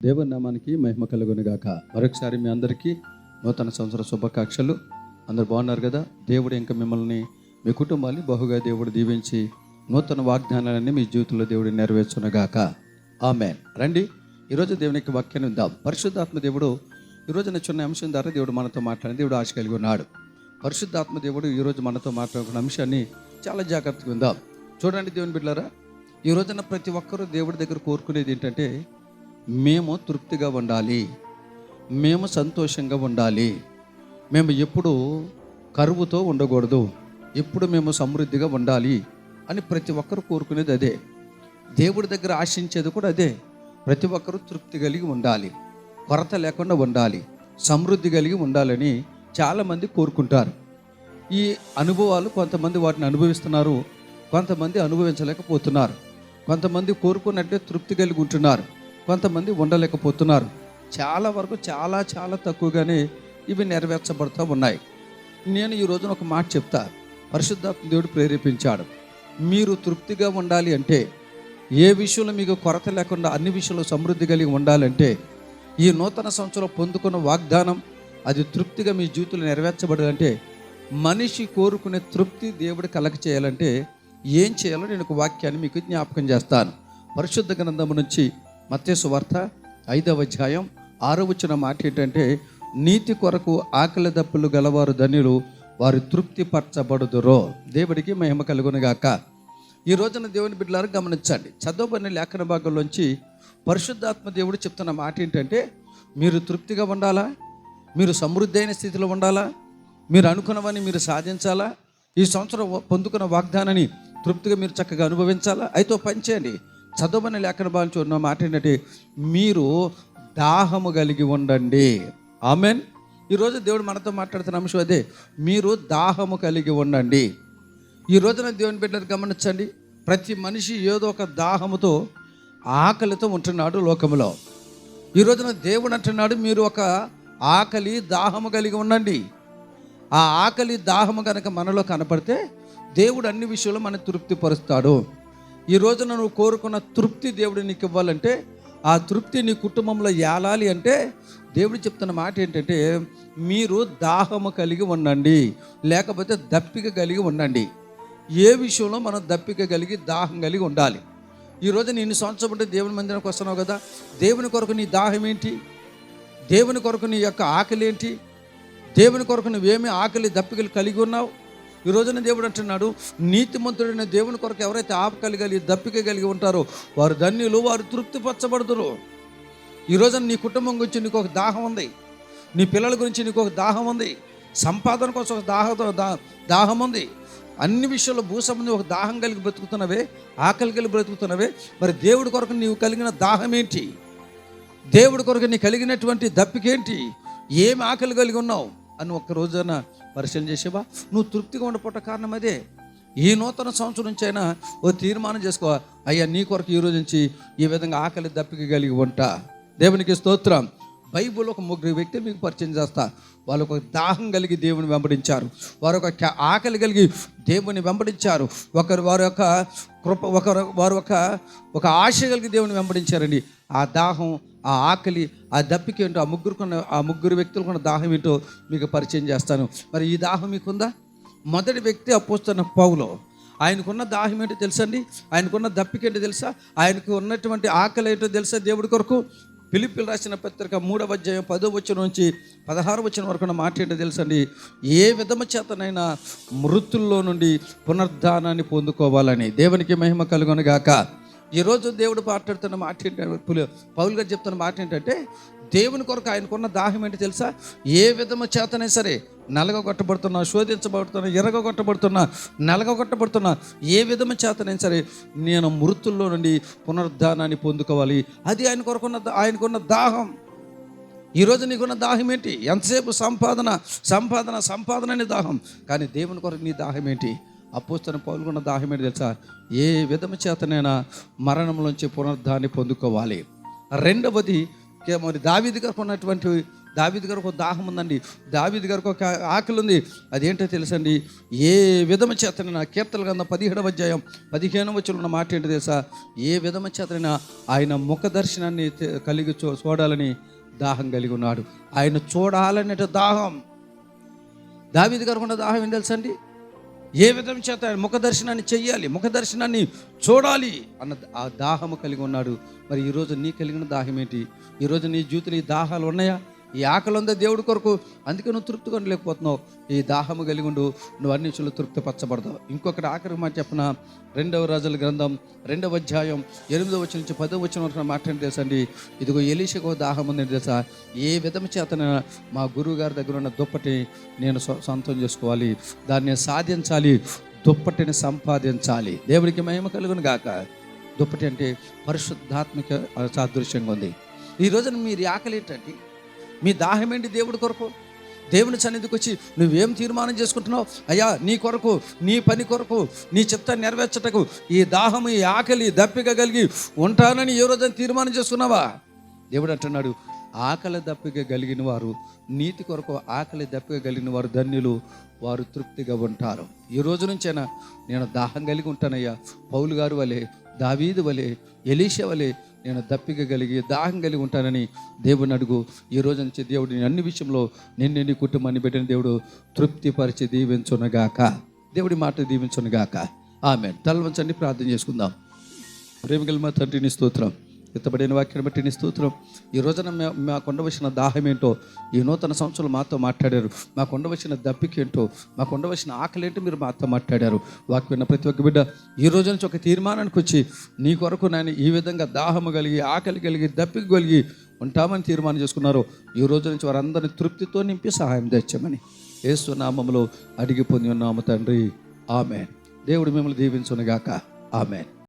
దేవుని నామానికి మహిమ కలుగును గాక మరొకసారి మీ అందరికీ నూతన సంవత్సర శుభాకాంక్షలు. అందరు బాగున్నారు కదా? దేవుడు ఇంకా మిమ్మల్ని మీ కుటుంబాన్ని బహుగా దేవుడు దీవించి నూతన వాగ్దానాలన్నీ మీ జీవితంలో దేవుడు నెరవేర్చునగాక. ఆమె రండి ఈరోజు దేవునికి వాక్యాన్ని ఉందాం పరిశుద్ధాత్మ దేవుడు ఈరోజు చిన్న అంశం ద్వారా దేవుడు మనతో మాట్లాడి దేవుడు ఆశ కలిగి ఉన్నాడు. పరిశుద్ధాత్మ దేవుడు ఈరోజు మనతో మాట్లాడుకున్న అంశాన్ని చాలా జాగ్రత్తగా ఉందాం చూడండి దేవుని బిడ్డారా ఈ రోజున ప్రతి ఒక్కరూ దేవుడి దగ్గర కోరుకునేది ఏంటంటే మేము తృప్తిగా ఉండాలి. మేము సంతోషంగా ఉండాలి. మేము ఎప్పుడు కరువుతో ఉండకూడదు. ఎప్పుడు మేము సమృద్ధిగా ఉండాలి అని ప్రతి ఒక్కరు కోరుకునేది అదే. దేవుడి దగ్గర ఆశించేది కూడా అదే. ప్రతి ఒక్కరూ తృప్తి కలిగి ఉండాలి. కొరత లేకుండా ఉండాలి. సమృద్ధి కలిగి ఉండాలని చాలామంది కోరుకుంటారు. ఈ అనుభవాలు కొంతమంది వాటిని అనుభవిస్తున్నారు. కొంతమంది అనుభవించలేకపోతున్నారు. కొంతమంది కోరుకున్నట్టే తృప్తి కలిగి ఉంటున్నారు. కొంతమంది ఉండలేకపోతున్నారు. చాలా వరకు చాలా చాలా తక్కువగానే ఇవి నెరవేర్చబడుతూ ఉన్నాయి. నేను ఈ రోజున ఒక మాట చెప్తా. పరిశుద్ధాత్మ దేవుడు ప్రేరేపించాడు. మీరు తృప్తిగా ఉండాలి అంటే ఏ విషయంలో మీకు కొరత లేకుండా అన్ని విషయంలో సమృద్ధి కలిగి ఉండాలంటే ఈ నూతన సంవత్సరం పొందుకున్న వాగ్దానం అది తృప్తిగా మీ జీవితంలో నెరవేర్చబడాలంటే మనిషి కోరుకునే తృప్తి దేవుడు కలగ చేయాలంటే ఏం చేయాలో నేను ఒక వాక్యాన్ని మీకు జ్ఞాపకం చేస్తాను. పరిశుద్ధ గ్రంథము నుంచి మత్తేసు వార్త ఐదవ అధ్యాయం ఆరో వచ్చిన మాట ఏంటంటే నీతి కొరకు ఆకలి దప్పులు గలవారు ధనులు వారు తృప్తి పరచబడుదురో దేవుడికి మహిమ కలుగునుగాక ఈ రోజున దేవుని బిడ్డలారు గమనించండి. చదవబడిన లేఖన భాగంలోంచి పరిశుద్ధాత్మ దేవుడు చెప్తున్న మాట ఏంటంటే మీరు తృప్తిగా ఉండాలా? మీరు సమృద్ధి అయిన స్థితిలో ఉండాలా? మీరు అనుకున్నవని మీరు సాధించాలా? ఈ సంవత్సరం పొందుకున్న వాగ్దానాన్ని తృప్తిగా మీరు చక్కగా అనుభవించాలా? అయితే పని చేయండి. చదవని లేఖన భావించి ఉన్న మాట ఏంటంటే మీరు దాహము కలిగి ఉండండి. ఆమెన్. ఈరోజు దేవుడు మనతో మాట్లాడుతున్న అంశం అదే మీరు దాహము కలిగి ఉండండి. ఈ రోజున దేవుని బిడ్డలు గమనించండి. ప్రతి మనిషి ఏదో ఒక దాహముతో ఆకలితో ఉంటున్నాడు లోకంలో. ఈ రోజున దేవుడు అంటున్నాడు మీరు ఒక ఆకలి దాహము కలిగి ఉండండి. ఆ ఆకలి దాహము కనుక మనలో కనపడితే దేవుడు అన్ని విషయంలో మన తృప్తిపరుస్తాడు. ఈ రోజున నువ్వు కోరుకున్న తృప్తి దేవుడు నీకు ఇవ్వాలంటే ఆ తృప్తి నీ కుటుంబంలో ఏలాలి అంటే దేవుడు చెప్తున్న మాట ఏంటంటే మీరు దాహము కలిగి ఉండండి లేకపోతే దప్పిక కలిగి ఉండండి. ఏ విషయంలో మనం దప్పిక కలిగి దాహం కలిగి ఉండాలి? ఈరోజు నేను సంవత్సరం ఉంటే దేవుని మందిరానికి వస్తున్నావు కదా దేవుని కొరకు నీ దాహం ఏంటి? దేవుని కొరకు నీ యొక్క ఆకలి ఏంటి? దేవుని కొరకు నువ్వేమి ఆకలి దప్పికలు కలిగి ఉన్నావు? ఈ రోజున దేవుడు అంటున్నాడు నీతిమంతుడైన దేవుని కొరకు ఎవరైతే ఆకలి కలిగి దప్పిక కలిగి ఉంటారో వారు ధన్యులు వారు తృప్తిపరచబడుతురు ఈ రోజున నీ కుటుంబం గురించి నీకు ఒక దాహం ఉంది. నీ పిల్లల గురించి నీకు ఒక దాహం ఉంది. సంపాదన కోసం ఒక దాహ దాహం ఉంది. అన్ని విషయాల్లో భూసంబంధి ఒక దాహం కలిగి బ్రతుకుతున్నవే ఆకలి కలిగి బ్రతుకుతున్నవే. మరి దేవుడి కొరకు నీవు కలిగిన దాహం ఏంటి? దేవుడి కొరకు నీ కలిగినటువంటి దప్పికేంటి ఏమి ఆకలి కలిగి ఉన్నావు? అని ఒక్క రోజున పరిశీలన చేసేవా? నువ్వు తృప్తిగా ఉండపట్ట కారణం అదే. ఈ నూతన సంవత్సరం నుంచి అయినా ఓ తీర్మానం చేసుకో. అయ్యా నీ కొరకు ఈ రోజు నుంచి ఈ విధంగా ఆకలి దప్పిక కలిగి ఉంటా. దేవునికి స్తోత్రం. బైబుల్ ఒక ముగ్గురు వ్యక్తులు మీకు పరిచయం చేస్తా. వాళ్ళు ఒక దాహం కలిగి దేవుని వెంబడించారు. వారు ఒక ఆకలి కలిగి దేవుని వెంబడించారు. ఒకరు వారి యొక్క కృప ఒకరు వారు ఒక ఒక ఆశ కలిగి దేవుని వెంబడించారండి. ఆ దాహం ఆ ఆకలి ఆ దప్పికి ఏంటో ఆ ముగ్గురుకున్న ఆ ముగ్గురు వ్యక్తులకున్న దాహం ఏంటో మీకు పరిచయం చేస్తాను. మరి ఈ దాహం మీకుందా? మొదటి వ్యక్తి అపోస్తున్న పౌలో. ఆయనకున్న దాహం ఏంటో తెలుసండి ఆయనకున్న దప్పిక ఏంటో తెలుసా? ఆయనకు ఉన్నటువంటి ఆకలి ఏంటో తెలుసా దేవుడి కొరకు? పిలిపిలు రాసిన పత్రిక మూడవ అధ్యాయం పదో వచ్చిన నుంచి పదహారు వచ్చిన వరకు ఉన్న మాట ఏంటో తెలుసండి ఏ విధము చేతనైనా మృతుల్లో నుండి పునర్ధానాన్ని పొందుకోవాలని. దేవునికి మహిమ కలుగునుగాక ఈరోజు దేవుడు మాట్లాడుతున్న మాట ఏంటంటే పౌలు గారు చెప్తున్న మాట ఏంటంటే దేవుని కొరకు ఆయనకున్న దాహం ఏంటి తెలుసా? ఏ విధము చేతనే సరే నలగొట్టబడుతున్నా శోధించబడుతున్నా ఎరగొట్టబడుతున్నా నలగొట్టబడుతున్నా ఏ విధము చేతనైనా సరే నేను మృతుల్లో నుండి పునరుద్ధానాన్ని పొందుకోవాలి. అది ఆయన కొరకున్న ఆయనకున్న దాహం. ఈరోజు నీకున్న దాహం ఏంటి? ఎంతసేపు సంపాదన సంపాదన సంపాదన అనే దాహం. కానీ దేవుని కొరకు నీ దాహం ఏంటి? అపోస్తన పాల్గొన్న దాహం ఏంటి తెలుసా? ఏ విధము చేతనైనా మరణంలోంచి పునరుద్ధాన్ని పొందుకోవాలి. రెండవది మరి దావిది గారికి ఉన్నటువంటి దావిది గారికి ఒక దాహం ఉందండి. దావిది గారికి ఒక ఆకలి ఉంది. అదేంటో తెలుసండి? ఏ విధమ చేతనైనా కీర్తన గంధం పదిహేడవ అధ్యాయం పదిహేను వచ్చిన ఉన్న మాట ఏంటో తెలుసా? ఏ విధమ చేతనైనా ఆయన ముఖ దర్శనాన్ని కలిగి చూ చూడాలని దాహం కలిగి ఉన్నాడు. ఆయన చూడాలనే దాహం. దావిది గారికి ఉన్న దాహం ఏం తెలుసండి? ఏ విధం చేత ముఖ దర్శనాన్ని చెయ్యాలి ముఖ దర్శనాన్ని చూడాలి అన్న ఆ దాహము కలిగి ఉన్నాడు. మరి ఈరోజు నీ కలిగిన దాహం ఏంటి ఈరోజు నీ జీవితంలో ఈ దాహాలు ఉన్నాయా? ఈ ఆకలి ఉందా దేవుడి కొరకు అందుకే నువ్వు తృప్తి కొనలేకపోతున్నావు ఈ దాహము కలిగి ఉండు నువ్వు అన్ని విషయంలో తృప్తి పరచబడతావు ఇంకొకటి ఆఖరి మాట చెప్పిన? రెండవ రాజుల గ్రంథం రెండవ అధ్యాయం ఎనిమిదవ వచ్చిన నుంచి పదవ వచ్చిన వరకు మాట్లాడి తెలుసండి ఇదిగో ఎలీషకు దాహం ఉందని తెలుసా? ఏ విధం చేతన మా గురువు గారి దగ్గర ఉన్న దుప్పటి నేను సొ- సొంతం చేసుకోవాలి. దాన్ని సాధించాలి. దుప్పటిని సంపాదించాలి. దేవుడికి మహిమ కలుగును గాక. దుప్పటి అంటే పరిశుద్ధాత్మిక సాదృశ్యంగా ఉంది. ఈ రోజున మీరు ఆకలి ఏంటంటే మీ దాహం ఏంటి దేవుడి కొరకు? దేవుని సన్నిధికి వచ్చి నువ్వేం తీర్మానం చేసుకుంటున్నావు? అయ్యా నీ కొరకు నీ పని కొరకు నీ చిత్తాన్ని నెరవేర్చటకు ఈ దాహం ఈ ఆకలి దప్పిక కలిగి ఉంటానని ఏ రోజైనా తీర్మానం చేసుకున్నావా? దేవుడు అంటున్నాడు ఆకలి దప్పిక కలిగిన వారు నీతి కొరకు ఆకలి దప్పిక కలిగిన వారు ధన్యులు వారు తృప్తిగా ఉంటారు. ఈ రోజు నుంచైనా నేను దాహం కలిగి ఉంటానయ్యా. పౌలు గారు వలె దావీదు వలె ఎలీష వలె నేను దప్పిక కలిగి దాహం కలిగి ఉంటానని దేవుని అడుగు. ఈ రోజు నుంచి దేవుడు నేను అన్ని విషయంలో నిన్ను నీ కుటుంబాన్ని పెట్టిన దేవుడు తృప్తిపరిచి దీవించునగాక. దేవుడి మాట దీవించునగాక. ఆమె తలవంచండి ప్రార్థన చేసుకుందాం. ప్రేమికల్మ మా తండ్రిని స్తోత్రం. ఎత్తబడిన వాక్యం బట్టి నీ స్తోత్రం. ఈ రోజున మే- మాకు ఉండవలసిన దాహం ఏంటో ఈ నూతన సంవత్సరం మాతో మాట్లాడారు. మాకు ఉండవలసిన దప్పిక ఏంటో మాకు ఉండవలసిన ఆకలి ఏంటో మీరు మాతో మాట్లాడారు. వాక్యం విన్న ప్రతి ఒక్క బిడ్డ ఈ రోజు నుంచి ఒక తీర్మానానికి వచ్చి నీ కొరకు నేను ఈ విధంగా దాహము కలిగి ఆకలి కలిగి దప్పిక కలిగి ఉంటామని తీర్మానం చేసుకున్నారు. ఈ రోజు నుంచి వారందరిని తృప్తితో నింపి సహాయం తెచ్చామని ఏసునామంలో అడిగి పొంది ఉన్నాము తండ్రి. ఆమె దేవుడు మిమ్మల్ని దీవించునుగాక. ఆమెన్.